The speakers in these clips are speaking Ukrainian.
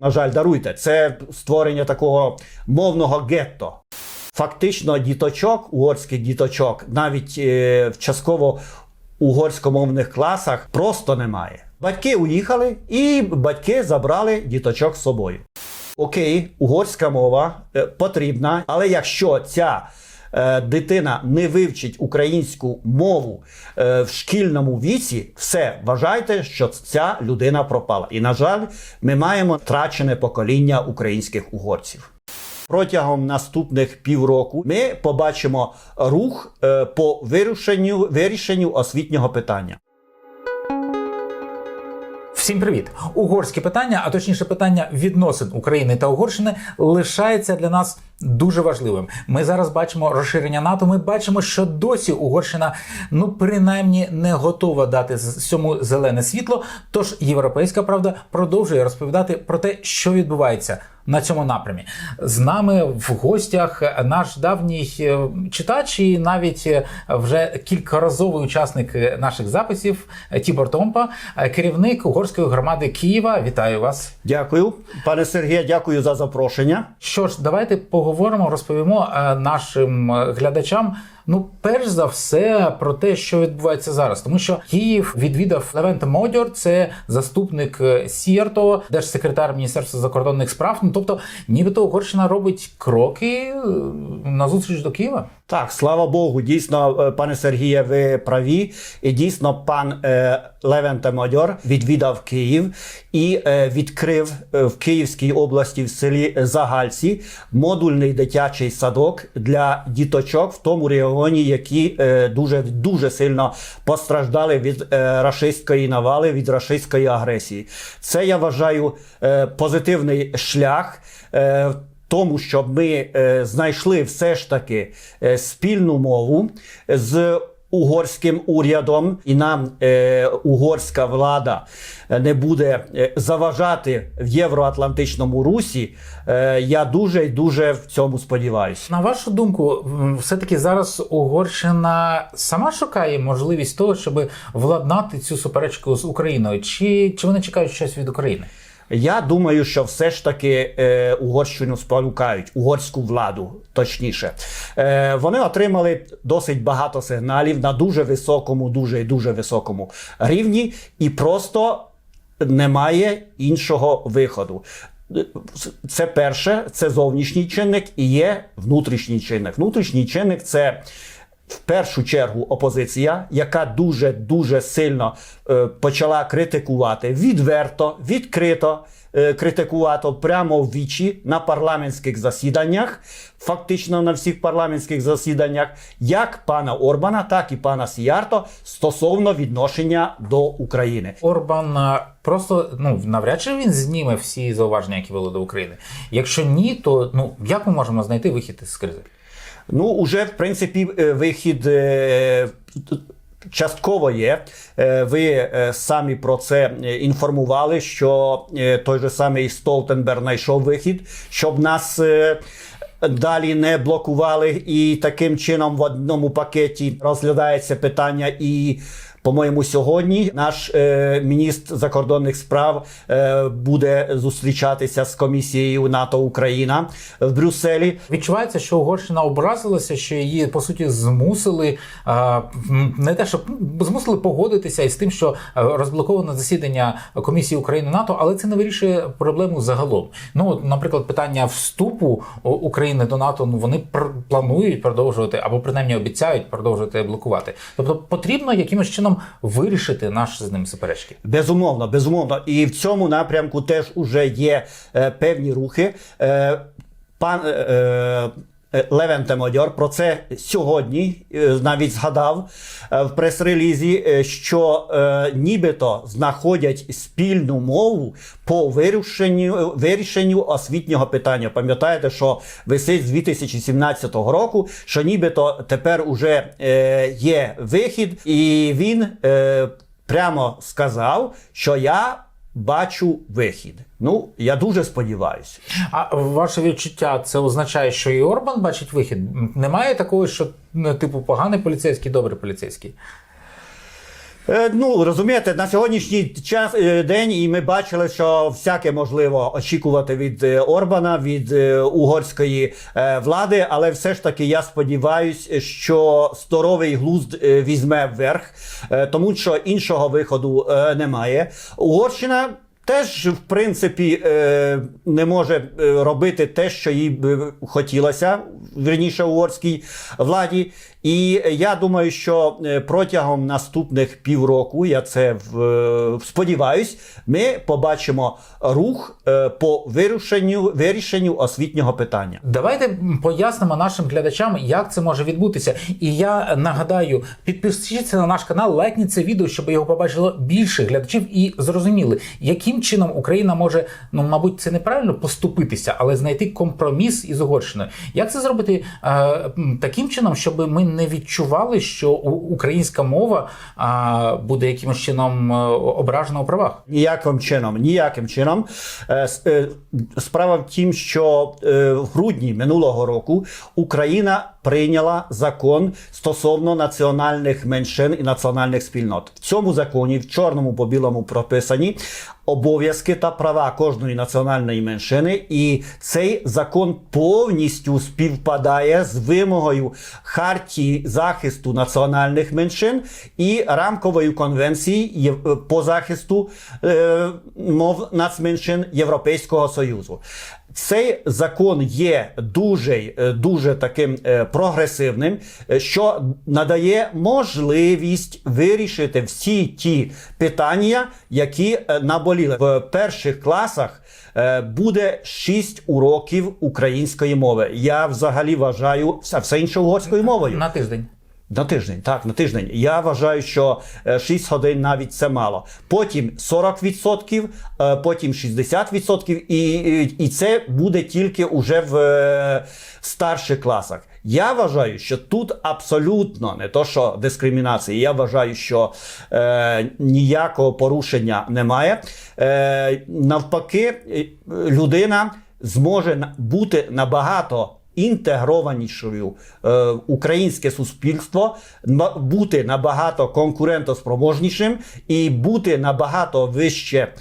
На жаль, даруйте, це створення такого мовного гетто. Фактично, діточок, угорських діточок, навіть е, в частково угорськомовних класах просто немає. Батьки уїхали, і батьки забрали діточок з собою. Окей, угорська мова е, потрібна, але якщо ця дитина не вивчить українську мову е, в шкільному віці, все вважайте, що ця людина пропала. І на жаль, ми маємо втрачене покоління українських угорців. Протягом наступних півроку ми побачимо рух е, по вирішенню, вирішенню освітнього питання. Всім привіт! Угорське питання, а точніше питання відносин України та Угорщини, лишається для нас дуже важливим. Ми зараз бачимо розширення НАТО. Ми бачимо, що досі Угорщина ну принаймні не готова дати цьому зелене світло. Тож європейська правда продовжує розповідати про те, що відбувається. На цьому напрямі з нами в гостях наш давній е, читач і навіть е, вже кількаразовий учасник е, наших записів Тібор Томпа, керівник угорської громади Києва. Вітаю вас. Дякую, пане Сергію, дякую за запрошення. Що ж, давайте поговоримо, розповімо е, нашим е, глядачам. Ну, перш за все, про те, що відбувається зараз, тому що Київ відвідав Левента Модьор, це заступник е, Сірто, держсекретар Міністерства закордонних справ. Ну тобто, нібито Угорщина робить кроки е, назустріч до Києва. Так, слава Богу, дійсно, е, пане Сергіє, ви праві. І дійсно, пан е, Левенте Мадьор відвідав Київ і е, відкрив в Київській області в селі Загальці модульний дитячий садок для діточок в тому регіоні, які е, дуже дуже сильно постраждали від е, рашистської навали, від рашистської агресії. Це я вважаю е, позитивний шлях. Тому, щоб ми е, знайшли все ж таки е, спільну мову з угорським урядом, і нам е, угорська влада е, не буде е, заважати в євроатлантичному русі. Е, я дуже і дуже в цьому сподіваюся. На вашу думку, все-таки зараз Угорщина сама шукає можливість того, щоб владнати цю суперечку з Україною, чи, чи вони чекають щось від України? Я думаю, що все ж таки е, Угорщину спонукають, угорську владу, точніше. Е, вони отримали досить багато сигналів на дуже високому, дуже і дуже високому рівні, і просто немає іншого виходу. Це перше, це зовнішній чинник і є внутрішній чинник. Внутрішній чинник це в першу чергу опозиція, яка дуже дуже сильно е, почала критикувати відверто, відкрито е, критикувати прямо в вічі на парламентських засіданнях, фактично на всіх парламентських засіданнях, як пана Орбана, так і пана Сіярто стосовно відношення до України. Орбан просто ну навряд чи він зніме всі зауваження, які вели до України. Якщо ні, то ну як ми можемо знайти вихід із кризи? Ну, уже в принципі е, вихід. е, Частково є, Е, ви самі про це інформували, що той же самий Столтенберг знайшов вихід, щоб нас далі не блокували, і таким чином в одному пакеті розглядається питання і. По-моєму, сьогодні наш е, міністр закордонних справ е, буде зустрічатися з комісією НАТО Україна в Брюсселі. Відчувається, що Угорщина образилася, що її по суті змусили м, не те, щоб змусили погодитися із тим, що е, розблоковано засідання комісії України НАТО, але це не вирішує проблему загалом. Ну, от, наприклад, питання вступу України до НАТО. Ну вони пр- планують продовжувати або принаймні обіцяють продовжувати блокувати. Тобто потрібно якимось чином вирішити наші з ним суперечки. Безумовно, безумовно. І в цьому напрямку теж уже є е, певні рухи. Е, пан е, е, Левенте Модьор про це сьогодні е, навіть згадав е, в прес-релізі, е, що е, нібито знаходять спільну мову по вирішенню, вирішенню освітнього питання. Пам'ятаєте, що висить з 2017 року, що нібито тепер уже е, є вихід, і він е, прямо сказав, що я бачу вихід. Ну, я дуже сподіваюся. А ваше відчуття це означає, що і Орбан бачить вихід? Немає такого, що ну, типу поганий поліцейський, добрий поліцейський. Е, Ну, розумієте, на сьогоднішній час е, день, і ми бачили, що всяке можливо очікувати від е, Орбана, від угорської влади, але все ж таки я сподіваюся, що здоровий глузд візьме вверх, тому що іншого виходу немає. Угорщина. Теж, в принципі, не може робити те, що їй би хотілося, верніше угорській владі. І я думаю, що е, протягом наступних півроку, я це в, е, сподіваюсь, ми побачимо рух е, по вирішенню, вирішенню освітнього питання. Давайте пояснимо нашим глядачам, як це може відбутися. І я нагадаю, підпишіться на наш канал, лайкніть це відео, щоб його побачило більше глядачів і зрозуміли, яким чином Україна може, ну мабуть, це неправильно поступитися, але знайти компроміс із Угорщиною. Як це зробити е, таким чином, щоб ми не відчували, що українська мова буде якимось чином е, ображена у правах? Ніяким чином, ніяким чином. Е, е, Справа в тім, що в грудні минулого року Україна прийняла закон стосовно національних меншин і національних спільнот. В цьому законі, в чорному по білому прописані обов'язки та права кожної національної меншини, і цей закон повністю співпадає з вимогою хартії захисту національних меншин і рамкової конвенції по захисту е, мов нацменшин Європейського Союзу. Цей закон є дуже, е, дуже таким е, прогресивним, е, що надає можливість вирішити всі ті питання, які наболіли в перших класах. Буде 6 уроків української мови. Я взагалі вважаю все інше угорською мовою. На тиждень. На тиждень, так, на тиждень. Я вважаю, що е, 6 годин навіть це мало. Потім 40%, е, потім 60%, і, і, це буде тільки уже в е, старших класах. Я вважаю, що тут абсолютно не то, що дискримінація. Я вважаю, що е, ніякого порушення немає. Е, навпаки, е, людина зможе бути набагато інтегрованішою е, українське суспільство, бути набагато конкурентоспроможнішим і бути набагато вище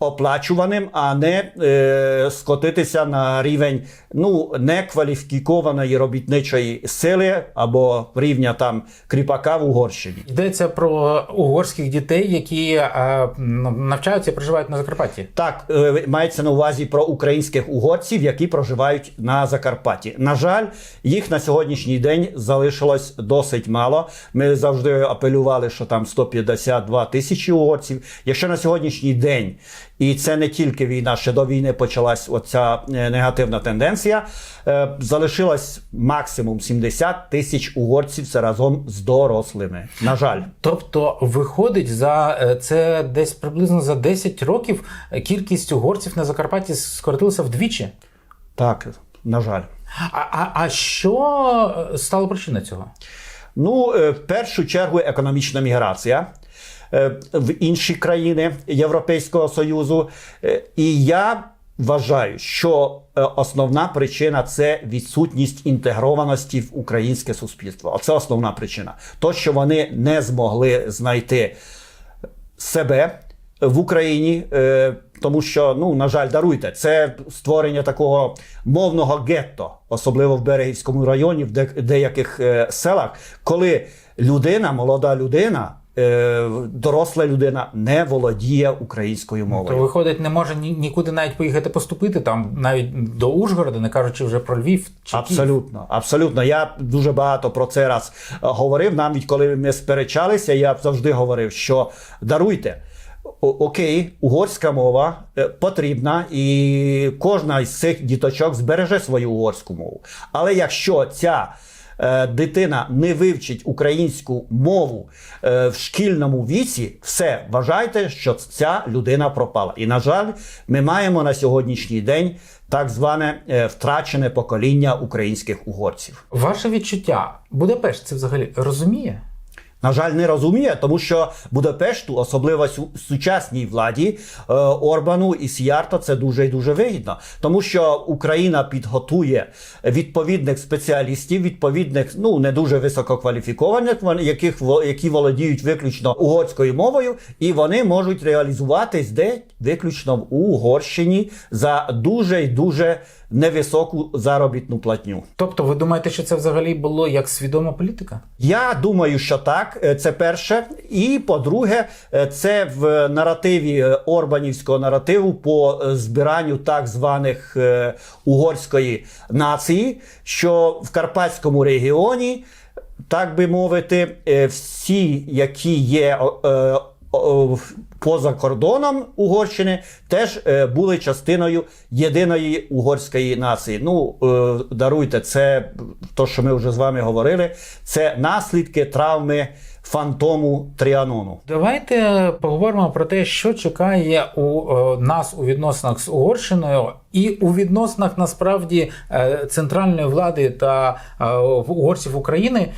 оплачуваним, а не е, скотитися на рівень ну, некваліфікованої робітничої сили або рівня там кріпака в Угорщині. Йдеться про угорських дітей, які е, навчаються і проживають на Закарпатті. Так, е, мається на увазі про українських угорців, які проживають на Закарпатті. На жаль, їх на сьогоднішній день залишилось досить мало. Ми завжди апелювали, що там 152 тисячі угорців. Якщо на сьогоднішній день, і це не тільки війна, ще до війни почалась оця е, негативна тенденція. е, Залишилось максимум 70 тисяч угорців це разом з дорослими. На жаль. Тобто, виходить за е, це десь приблизно за 10 років кількість угорців на Закарпатті скоротилася вдвічі. Так, на жаль. А, а, а що стало причиною цього? Ну, в першу чергу економічна міграція в інші країни Європейського Союзу. Е, І я вважаю, що е, основна причина це відсутність інтегрованості в українське суспільство. Оце основна причина. То, що вони не змогли знайти себе в Україні, е, тому що, ну на жаль, даруйте, це створення такого мовного гетто, особливо в Берегівському районі, в де- деяких е, селах, коли людина, молода людина. Е, Доросла людина не володіє українською мовою. То виходить, не може нікуди навіть поїхати поступити там, навіть до Ужгорода, не кажучи вже про Львів чи Київ. Абсолютно, абсолютно. Я дуже багато про це раз е, говорив. Навіть коли ми сперечалися, я завжди говорив, що даруйте. о- Окей, угорська мова е, потрібна, і кожна із цих діточок збереже свою угорську мову. Але якщо ця дитина не вивчить українську мову е, в шкільному віці, все вважайте, що ця людина пропала. І на жаль, ми маємо на сьогоднішній день так зване е, втрачене покоління українських угорців. Ваше відчуття, Будапешт це взагалі розуміє? На жаль, не розуміє, тому що Будапешту, особливо су- сучасній владі е, Орбану і Сіярто, це дуже і дуже вигідно, тому що Україна підготує відповідних спеціалістів, відповідних ну не дуже висококваліфікованих, яких які володіють виключно угорською мовою, і вони можуть реалізуватись де виключно в Угорщині за дуже і дуже невисоку заробітну платню. Тобто, ви думаєте, що це взагалі було як свідома політика? Я думаю, що так. Е, Це перше. І по-друге, е, це в наративі е, Орбанівського наративу по збиранню так званих угорської нації, що в Карпатському регіоні, так би мовити, всі, які є. Поза кордоном Угорщини теж е, були частиною єдиної угорської нації. Ну е, даруйте, це то, що ми вже з вами говорили. Це наслідки травми фантому Тріанону. Давайте поговоримо про те, що чекає у е, нас у відносинах з Угорщиною і у відносинах насправді центральної влади та угорців України.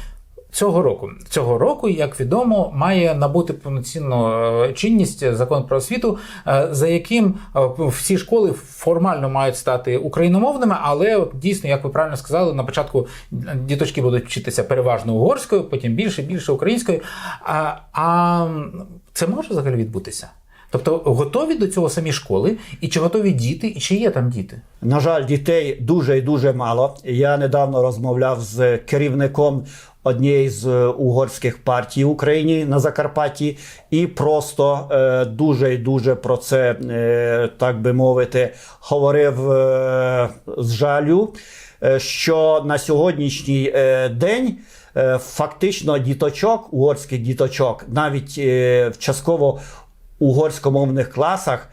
Цього року цього року, як відомо, має набути повноцінну е, чинність закон про освіту, е, за яким е, всі школи формально мають стати україномовними, але от дійсно, як ви правильно сказали, на початку діточки будуть вчитися переважно угорською, потім більше, більше українською. А, а це може взагалі відбутися? Тобто готові до цього самі школи, і чи готові діти, і чи є там діти? На жаль, дітей дуже і дуже мало. Я недавно розмовляв з керівником однієї з е, угорських партій в Україні на Закарпатті, і просто е, дуже і дуже про це, е, так би мовити, говорив з жалю, що на сьогоднішній день. Фактично, діточок, угорських діточок, навіть в частково угорськомовних класах,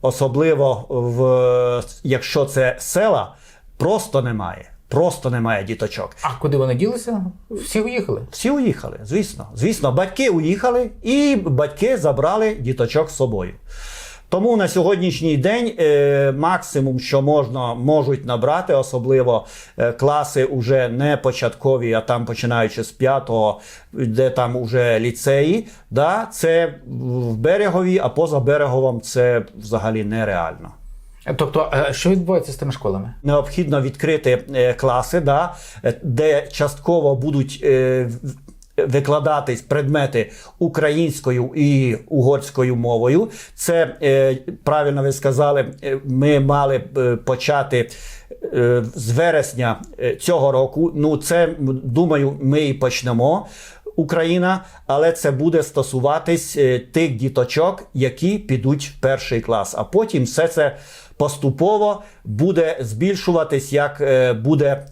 особливо в якщо це села, просто немає. Просто немає діточок. А куди вони ділися? Всі уїхали. Всі уїхали, звісно. Звісно, батьки уїхали, і батьки забрали діточок з собою. Тому на сьогоднішній день е, максимум, що можна можуть набрати, особливо е, класи уже не початкові, а там починаючи з п'ятого, де там уже ліцеї, да, це в берегові, а поза береговом це взагалі нереально. Тобто, е, що відбувається з тими школами? Необхідно відкрити е, класи, да, е, де частково будуть викладатись предмети українською і угорською мовою. Це правильно ви сказали, ми мали почати. З вересня цього року, ну це думаю, ми і почнемо. Україна, але це буде стосуватись тих діточок, які підуть в перший клас. А потім все це поступово буде збільшуватись, як е, буде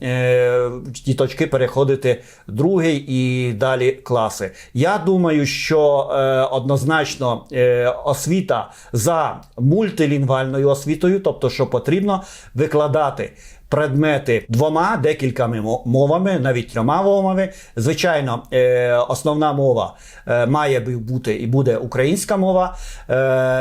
ті точки переходити другий і далі класи. Я думаю, що е, однозначно е, освіта за мультилінгвальною освітою, тобто, що потрібно викладати предмети двома декількома мо- мовами, навіть трьома мовами. Звичайно, е, основна мова е, має бути і буде українська мова. Е,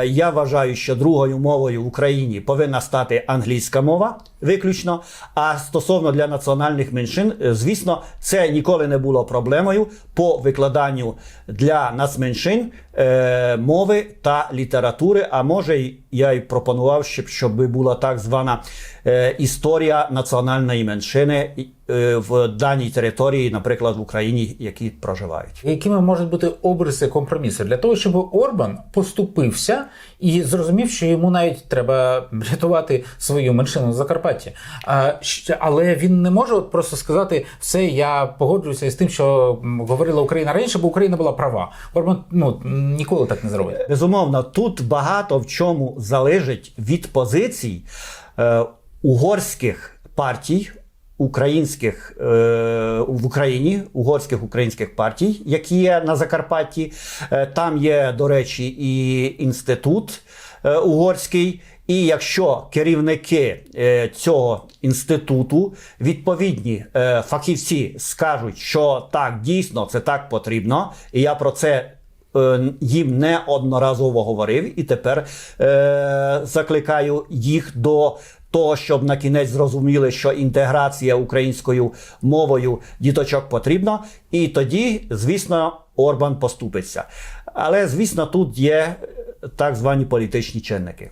я вважаю, що другою мовою в Україні повинна стати англійська мова виключно. А стосовно для національних меншин, е, звісно, це ніколи не було проблемою по викладанню для нацменшин е, мови та літератури. А може, я й пропонував, щоб, щоб була так звана е, історія національної меншини в даній території, наприклад, в Україні, які проживають. Якими можуть бути обриси компромісу для того, щоб Орбан поступився і зрозумів, що йому навіть треба рятувати свою меншину на Закарпатті. Але він не може от просто сказати все, я погоджуюся з тим, що говорила Україна раніше, бо Україна була права. Орбан ну ніколи так не зробить. Безумовно, тут багато в чому залежить від позицій е, угорських партій. Українських е, в Україні угорських українських партій, які є на Закарпатті. Е, там є, до речі, і інститут е, угорський. І якщо керівники цього інституту, відповідні фахівці скажуть, що так дійсно це так потрібно, і я про це їм неодноразово говорив, і тепер закликаю їх до того, щоб на кінець зрозуміли, що інтеграція українською мовою діточок потрібна, і тоді, звісно, Орбан поступиться. Але, звісно, тут є е, так звані політичні чинники.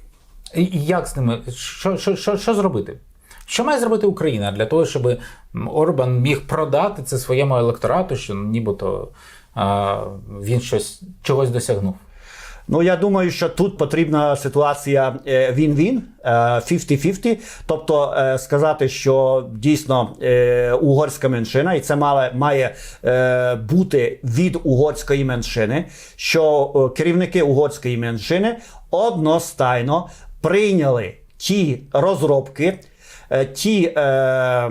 І як з ними? Що, що, що, що зробити? Що має зробити Україна для того, щоб Орбан міг продати це своєму електорату, що нібито а, він щось чогось досягнув? Ну, я думаю, що тут потрібна ситуація е, він-він, е, 50-50. Тобто е, сказати, що дійсно е, угорська меншина, і це має, е, бути від угорської меншини, що е, керівники угорської меншини одностайно прийняли ті розробки, е, ті. Е,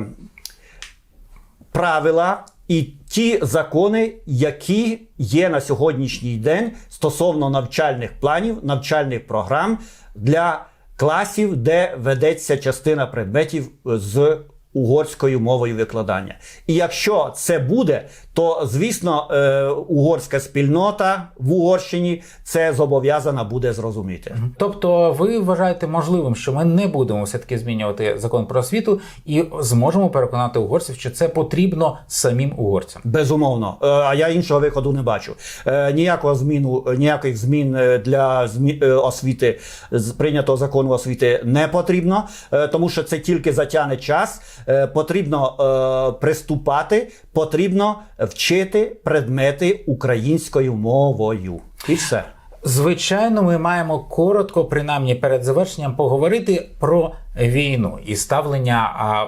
правила і ті закони, які є на сьогоднішній день стосовно навчальних планів, навчальних програм для класів, де ведеться частина предметів з угорською мовою викладання. І якщо це буде, то звісно е, угорська спільнота в Угорщині це зобов'язана буде зрозуміти. Тобто, ви вважаєте можливим, що ми не будемо все-таки змінювати закон про освіту і зможемо переконати угорців, що це потрібно самим угорцям. Безумовно, Е, а я іншого виходу не бачу. Е, Ніякого зміну, ніяких змін для змі- освіти з прийнятого закону освіти не потрібно, е, тому що це тільки затягне час. Е, Потрібно е, приступати, потрібно вчити предмети українською мовою. І все. Звичайно, ми маємо коротко, принаймні перед завершенням, поговорити про війну і ставлення а,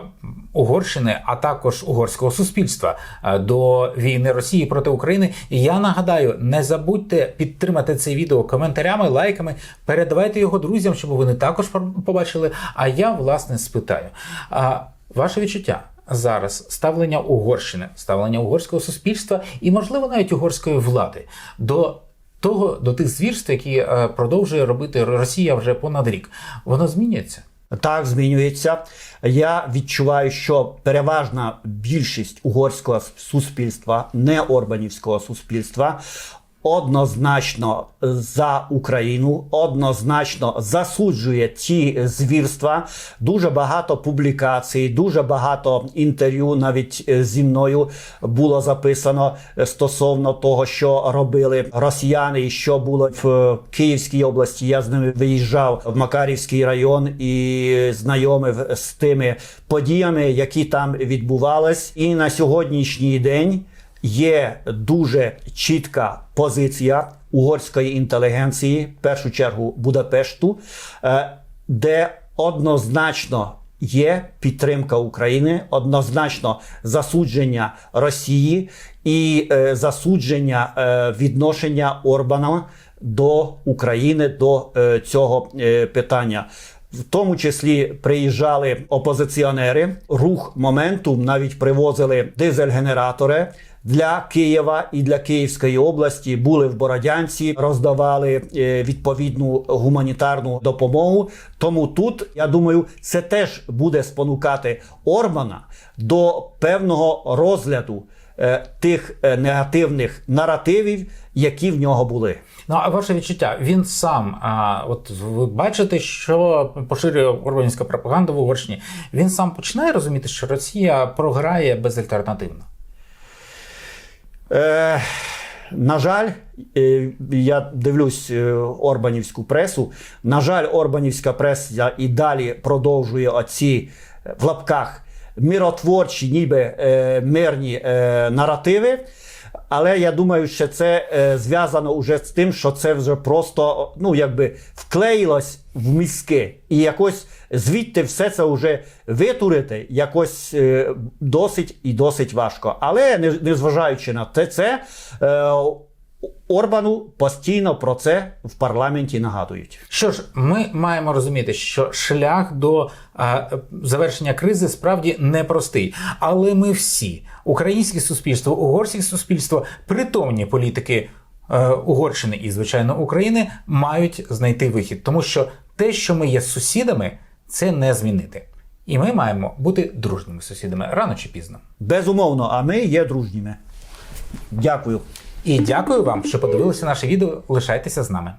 Угорщини, а також угорського суспільства а, до війни Росії проти України. І я нагадаю, не забудьте підтримати це відео коментарями, лайками, передавайте його друзям, щоб вони також побачили. А я власне спитаю. А, ваше відчуття? Зараз ставлення Угорщини, ставлення угорського суспільства і, можливо, навіть угорської влади до того до тих звірств, які е, продовжує робити Росія вже понад рік, воно змінюється. Так, змінюється. Я відчуваю, що переважна більшість угорського суспільства, не орбанівського суспільства, однозначно за Україну, однозначно засуджує ті звірства. Дуже багато публікацій, дуже багато інтерв'ю навіть е, зі мною було записано стосовно того, що робили росіяни, і що було в е, Київській області. Я з ними виїжджав в Макарівський район і знайомив з тими подіями, які там відбувались. І на сьогоднішній день є дуже чітка позиція угорської інтелігенції, в першу чергу Будапешту, е, де однозначно є підтримка України, однозначно засудження Росії і е, засудження е, відношення Орбана до України до цього питання. В тому числі приїжджали опозиціонери. Рух моментум навіть привозили дизель-генератори для Києва і для Київської області. Були в Бородянці, роздавали е, відповідну гуманітарну допомогу. Тому тут я думаю, це теж буде спонукати Орбана до певного розгляду е, тих е, негативних наративів, які в нього були. Ну а ваше відчуття, він сам, а, от ви бачите, що поширює Орбанівська пропаганда в Угорщині. Він сам починає розуміти, що Росія програє безальтернативно. Е, на жаль, е, я дивлюсь е, Орбанівську пресу. На жаль, Орбанівська преса і далі продовжує оці е, в лапках миротворчі, ніби мирні наративи. Але я думаю, що це е, зв'язано вже з тим, що це вже просто ну якби вклеїлось в мізки, і якось звідти все це вже витурити якось е, досить і досить важко. Але не- незважаючи на те, це е, Орбану постійно про це в парламенті нагадують. Що ж, ми маємо розуміти, що шлях до а, завершення кризи справді непростий. Але ми всі, українське суспільство, угорське суспільство, притомні політики е, Угорщини і, звичайно, України мають знайти вихід, тому що те, що ми є сусідами, це не змінити. І ми маємо бути дружніми сусідами рано чи пізно. Безумовно, а ми є дружніми. Дякую. І дякую вам, що подивилися наше відео. Лишайтеся з нами.